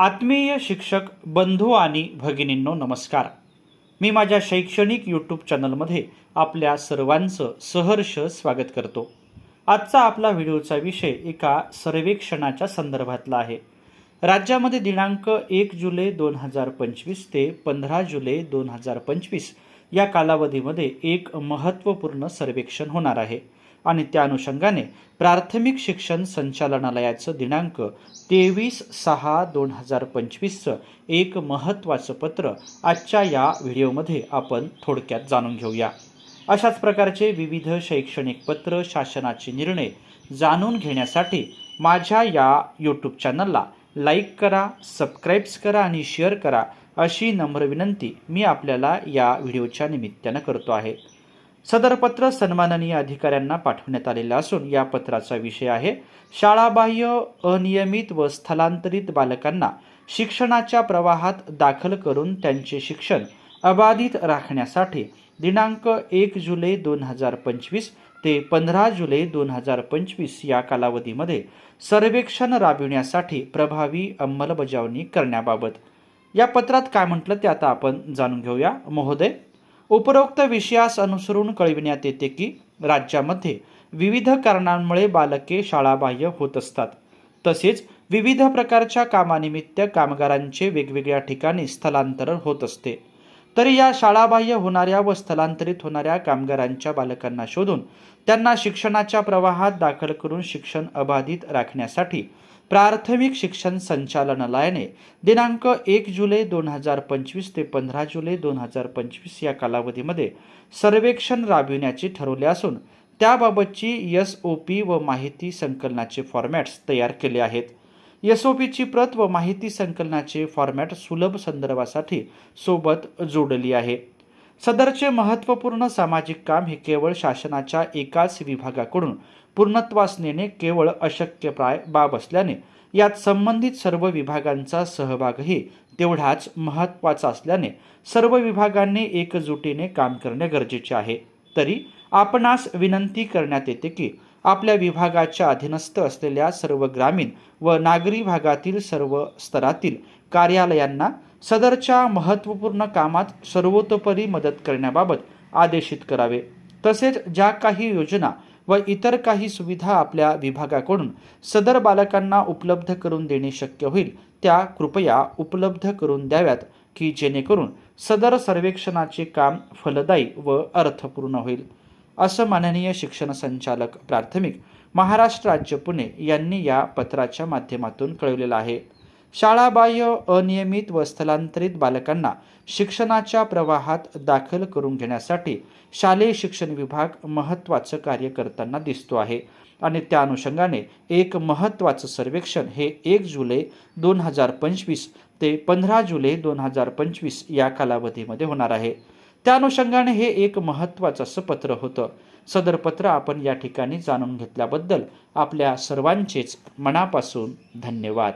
आत्मीय शिक्षक बंधू आणि भगिनींनो नमस्कार. मी माझ्या शैक्षणिक यूट्यूब चॅनलमध्ये आपल्या सर्वांचं सहर्ष स्वागत करतो. आजचा आपला व्हिडिओचा विषय एका सर्वेक्षणाच्या संदर्भातला आहे. राज्यामध्ये दिनांक एक जुलै दोन हजार पंचवीस ते पंधरा जुलै दोन हजार पंचवीस या कालावधीमध्ये एक महत्त्वपूर्ण सर्वेक्षण होणार आहे. आणि त्या अनुषंगाने प्राथमिक शिक्षण संचालनालयाचं दिनांक तेवीस सहा दोन हजार पंचवीसचं एक महत्त्वाचं पत्र आजच्या या व्हिडिओमध्ये आपण थोडक्यात जाणून घेऊया. अशाच प्रकारचे विविध शैक्षणिक पत्र शासनाचे निर्णय जाणून घेण्यासाठी माझ्या या यूट्यूब चॅनलला लाईक करा सबस्क्राईब्स करा आणि शेअर करा अशी नम्र विनंती मी आपल्याला या व्हिडिओच्या निमित्तानं करतो आहे. सदर पत्र सन्माननीय अधिकाऱ्यांना पाठवण्यात आलेलं असून या पत्राचा विषय आहे शाळाबाह्य अनियमित व स्थलांतरित बालकांना शिक्षणाच्या प्रवाहात दाखल करून त्यांचे शिक्षण अबाधित राखण्यासाठी दिनांक एक जुलै दोन हजार पंचवीस ते पंधरा जुलै दोन हजार पंचवीस या कालावधीमध्ये सर्वेक्षण राबविण्यासाठी प्रभावी अंमलबजावणी करण्याबाबत. या पत्रात काय म्हटलं ते आता आपण जाणून घेऊया. महोदय. उपरोक्त विषयास अनुसरून कळविण्यात येते की राज्यामध्ये विविध कारणांमुळे बालके शाळाबाह्य होत असतात. तसेच विविध प्रकारच्या कामानिमित्त कामगारांचे वेगवेगळ्या ठिकाणी स्थलांतर होत असते. तरी या शाळाबाह्य होणाऱ्या व स्थलांतरित होणाऱ्या कामगारांच्या बालकांना शोधून त्यांना शिक्षणाच्या प्रवाहात दाखल करून शिक्षण अबाधित राखण्यासाठी प्राथमिक शिक्षण संचालनालयाने दिनांक एक जुलै दोन हजार पंचवीस ते पंधरा जुलै दोन हजार पंचवीस या कालावधीमध्ये सर्वेक्षण राबविण्याचे ठरवले असून त्याबाबतची एस ओ पी व माहिती संकलनाचे फॉर्मॅट्स तयार केले आहेत. एस ओ पीची प्रत व माहिती संकलनाचे फॉर्मॅट सुलभ संदर्भासाठी सोबत जोडली आहे. सदरचे महत्त्वपूर्ण सामाजिक काम हे केवळ शासनाच्या एकाच विभागाकडून पूर्णत्वास नेणे केवळ अशक्यप्राय बाब असल्याने यात संबंधित सर्व विभागांचा सहभागही तेवढाच महत्त्वाचा असल्याने सर्व विभागांनी एकजुटीने काम करणे गरजेचे आहे. तरी आपणास विनंती करण्यात येते की आपल्या विभागाच्या अधीनस्थ असलेल्या सर्व ग्रामीण व नागरी भागातील सर्व स्तरातील कार्यालयांना सदरच्या महत्त्वपूर्ण कामात सर्वतोपरी मदत करण्याबाबत आदेशित करावे. तसेच ज्या काही योजना व इतर काही सुविधा आपल्या विभागाकडून सदर बालकांना उपलब्ध करून देणे शक्य होईल त्या कृपया उपलब्ध करून द्याव्यात की जेणेकरून सदर सर्वेक्षणाचे काम फलदायी व अर्थपूर्ण होईल. असं माननीय शिक्षण संचालक प्राथमिक महाराष्ट्र राज्य पुणे यांनी या पत्राच्या माध्यमातून कळवलेलं आहे. शाळाबाह्य अनियमित व स्थलांतरित बालकांना शिक्षणाच्या प्रवाहात दाखल करून घेण्यासाठी शालेय शिक्षण विभाग महत्त्वाचं कार्य करताना दिसतो आहे आणि त्या अनुषंगाने एक महत्त्वाचं सर्वेक्षण हे एक जुलै दोन हजार पंचवीस ते पंधरा जुलै दोन हजार पंचवीस या कालावधीमध्ये होणार आहे. त्या अनुषंगाने हे एक महत्त्वाचं असं पत्र होतं. सदर पत्र आपण या ठिकाणी जाणून घेतल्याबद्दल आपल्या सर्वांचेच मनापासून धन्यवाद.